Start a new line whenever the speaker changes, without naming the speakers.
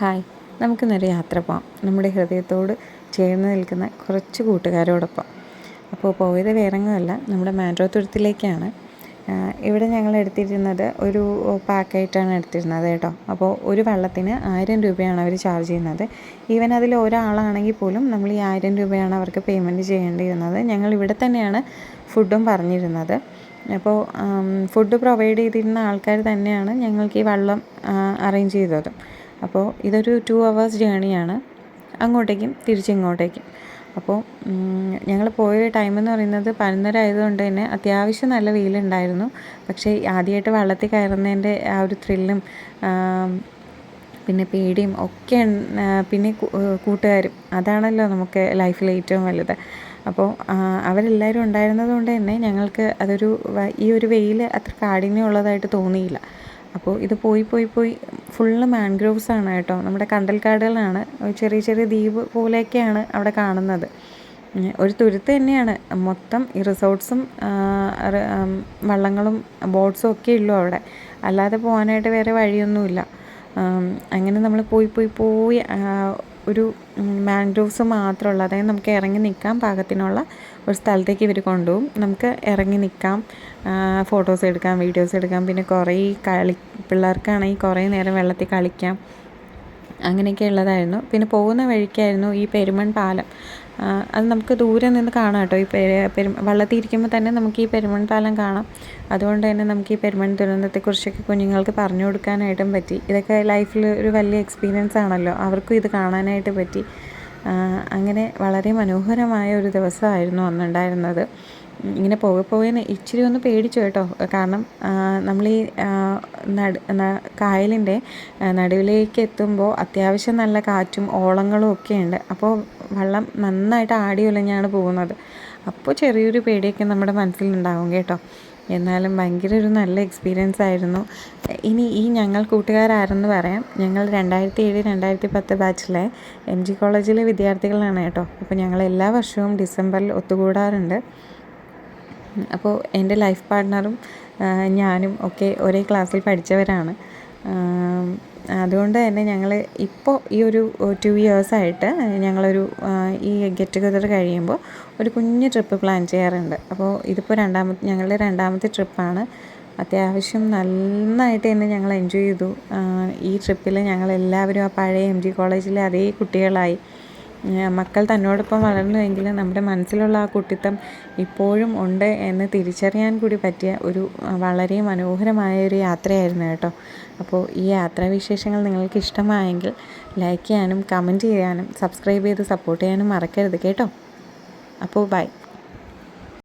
Hi. നമുക്കിന്നൊരു യാത്ര പോകാം നമ്മുടെ ഹൃദയത്തോട് ചേർന്ന് നിൽക്കുന്ന കുറച്ച് കൂട്ടുകാരോടൊപ്പം. അപ്പോൾ പോയത് വേറെങ്ങുമല്ല നമ്മുടെ മാൻഡ്രോ തുരുത്തിലേക്കാണ്. ഇവിടെ ഞങ്ങൾ എടുത്തിരുന്നത് ഒരു പാക്കായിട്ടാണ് എടുത്തിരുന്നത് കേട്ടോ. അപ്പോൾ ഒരു വള്ളത്തിന് ആയിരം രൂപയാണ് അവർ ചാർജ് ചെയ്യുന്നത്. ഈവൻ അതിൽ ഒരാളാണെങ്കിൽ പോലും നമ്മൾ ഈ ആയിരം രൂപയാണ് അവർക്ക് പേയ്മെന്റ് ചെയ്യേണ്ടിയിരുന്നത്. ഞങ്ങൾ ഇവിടെ തന്നെയാണ് ഫുഡും പറഞ്ഞിരുന്നത്. അപ്പോൾ ഫുഡ് പ്രൊവൈഡ് ചെയ്തിരുന്ന ആൾക്കാർ തന്നെയാണ് ഞങ്ങൾക്ക് ഈ വള്ളം അറേഞ്ച് ചെയ്തത്. അപ്പോൾ ഇതൊരു ടു അവേഴ്സ് ജേണിയാണ് അങ്ങോട്ടേക്കും തിരിച്ചിങ്ങോട്ടേക്കും. അപ്പോൾ ഞങ്ങൾ പോയ ടൈം എന്ന് പറയുന്നത് പതിനൊന്നര ആയതുകൊണ്ട് തന്നെ അത്യാവശ്യം നല്ല വെയിലുണ്ടായിരുന്നു. പക്ഷേ ആദ്യമായിട്ട് വള്ളത്തിൽ കയറുന്നതിന്റെ ആ ഒരു ത്രില്ലും പിന്നെ പേടിയും ഒക്കെ പിന്നെ കൂട്ടുകാരും അതാണല്ലോ നമുക്ക് ലൈഫിൽ ഏറ്റവും വലുത്. അപ്പോൾ അവരെല്ലാവരും ഉണ്ടായിരുന്നത് കൊണ്ട് തന്നെ ഞങ്ങൾക്ക് അതൊരു ഈ ഒരു വെയിൽ അത്ര കാഠിന്യമുള്ളതായിട്ട് തോന്നിയില്ല. അപ്പോൾ ഇത് പോയി പോയി പോയി ഫുള്ള് മാൻഗ്രോവ്സ് ആണ് കേട്ടോ. നമ്മുടെ കണ്ടൽക്കാടുകളാണ്. ചെറിയ ചെറിയ ദ്വീപ് പോലെയൊക്കെയാണ് അവിടെ കാണുന്നത്. ഒരു തുരുത്ത് തന്നെയാണ്. മൊത്തം ഈ റിസോർട്ട്സും വള്ളങ്ങളും ബോട്ട്സും ഒക്കെ ഉള്ളൂ അവിടെ. അല്ലാതെ പോകാനായിട്ട് വേറെ വഴിയൊന്നുമില്ല. അങ്ങനെ നമ്മൾ പോയി പോയി പോയി ഒരു മാൻഗ്രൂവ്സ് മാത്രമുള്ള അതായത് നമുക്ക് ഇറങ്ങി നിൽക്കാൻ പാകത്തിനുള്ള ഒരു സ്ഥലത്തേക്ക് ഇവർ കൊണ്ടുപോകും. നമുക്ക് ഇറങ്ങി നിൽക്കാം ഫോട്ടോസ് എടുക്കാം വീഡിയോസ് എടുക്കാം പിന്നെ കുറേ കളി പിള്ളേർക്കാണെങ്കിൽ കുറേ നേരം വെള്ളത്തിൽ കളിക്കാം. അങ്ങനെയൊക്കെ ഉള്ളതായിരുന്നു. പിന്നെ പോകുന്ന വഴിക്കായിരുന്നു ഈ പെരുമൺ പാലം. അത് നമുക്ക് ദൂരെ നിന്ന് കാണാം കേട്ടോ. ഈ പെരു വള്ളത്തിൽ ഇരിക്കുമ്പോൾ തന്നെ നമുക്ക് ഈ പെരുമൺ പാലം കാണാം. അതുകൊണ്ട് തന്നെ നമുക്ക് ഈ പെരുമൺ ദുരന്തത്തെക്കുറിച്ചൊക്കെ കുഞ്ഞുങ്ങൾക്ക് പറഞ്ഞു കൊടുക്കാനായിട്ടും പറ്റി. ഇതൊക്കെ ലൈഫിൽ ഒരു വലിയ എക്സ്പീരിയൻസ് ആണല്ലോ. അവർക്കും ഇത് കാണാനായിട്ട് പറ്റി. അങ്ങനെ വളരെ മനോഹരമായ ഒരു ദിവസമായിരുന്നു അന്നുണ്ടായിരുന്നത്. ഇങ്ങനെ പോകെ പോകെ ഇച്ചിരി ഒന്ന് പേടിച്ചു കേട്ടോ. കാരണം നമ്മൾ ഈ നട കായലിന്റെ നടുവിലേക്ക് എത്തുമ്പോൾ അത്യാവശ്യം നല്ല കാറ്റും ഓളങ്ങളും ഒക്കെ ഉണ്ട്. അപ്പോൾ വെള്ളം നന്നായിട്ട് ആടി ഉലഞ്ഞാണ് പോകുന്നത്. അപ്പോൾ ചെറിയൊരു പേടിയൊക്കെ നമ്മുടെ മനസ്സിലുണ്ടാവും കേട്ടോ. എന്നാലും ഭയങ്കര ഒരു നല്ല എക്സ്പീരിയൻസ് ആയിരുന്നു. ഇനി ഈ ഞങ്ങൾ കൂട്ടുകാരാരെന്ന് പറയാം. ഞങ്ങൾ രണ്ടായിരത്തി ഏഴ് രണ്ടായിരത്തി പത്ത് ബാച്ചിലെ എം ജി കോളേജിലെ വിദ്യാർത്ഥികളാണ് കേട്ടോ. അപ്പോൾ ഞങ്ങൾ എല്ലാ വർഷവും ഡിസംബറിൽ ഒത്തുകൂടാറുണ്ട്. അപ്പോൾ എന്റെ ലൈഫ് പാർട്ട്ണറും ഞാനും ഒക്കെ ഒരേ ക്ലാസ്സിൽ പഠിച്ചവരാണ്. അതുകൊണ്ട് തന്നെ ഞങ്ങൾ ഇപ്പോൾ ഈ ഒരു ടു ഇയേഴ്സായിട്ട് ഞങ്ങളൊരു ഈ ഗെറ്റ് ടുഗദർ കഴിയുമ്പോൾ ഒരു കുഞ്ഞ് ട്രിപ്പ് പ്ലാൻ ചെയ്യാറുണ്ട്. അപ്പോൾ ഇതിപ്പോൾ രണ്ടാമത്തെ ഞങ്ങളുടെ രണ്ടാമത്തെ ട്രിപ്പാണ് അത്യാവശ്യം നന്നായിട്ട് തന്നെ ഞങ്ങൾ എൻജോയ് ചെയ്തു. ഈ ട്രിപ്പിൽ ഞങ്ങൾ എല്ലാവരും ആ പഴയ എം ജി കോളേജിലെ അതേ കുട്ടികളായി. മക്കൾ തന്നോടൊപ്പം വളർന്നുവെങ്കിലും നമ്മുടെ മനസ്സിലുള്ള ആ കുട്ടിത്തം ഇപ്പോഴും ഉണ്ട് എന്ന് തിരിച്ചറിയാൻ കൂടി പറ്റിയ ഒരു വളരെ മനോഹരമായ ഒരു യാത്രയായിരുന്നു കേട്ടോ. അപ്പോൾ ഈ യാത്രാവിശേഷങ്ങൾ നിങ്ങൾക്ക് ഇഷ്ടമായെങ്കിൽ ലൈക്ക് ചെയ്യാനും കമന്റ് ചെയ്യാനും സബ്സ്ക്രൈബ് ചെയ്ത് സപ്പോർട്ട് ചെയ്യാനും മറക്കരുത് കേട്ടോ. അപ്പോൾ ബൈ.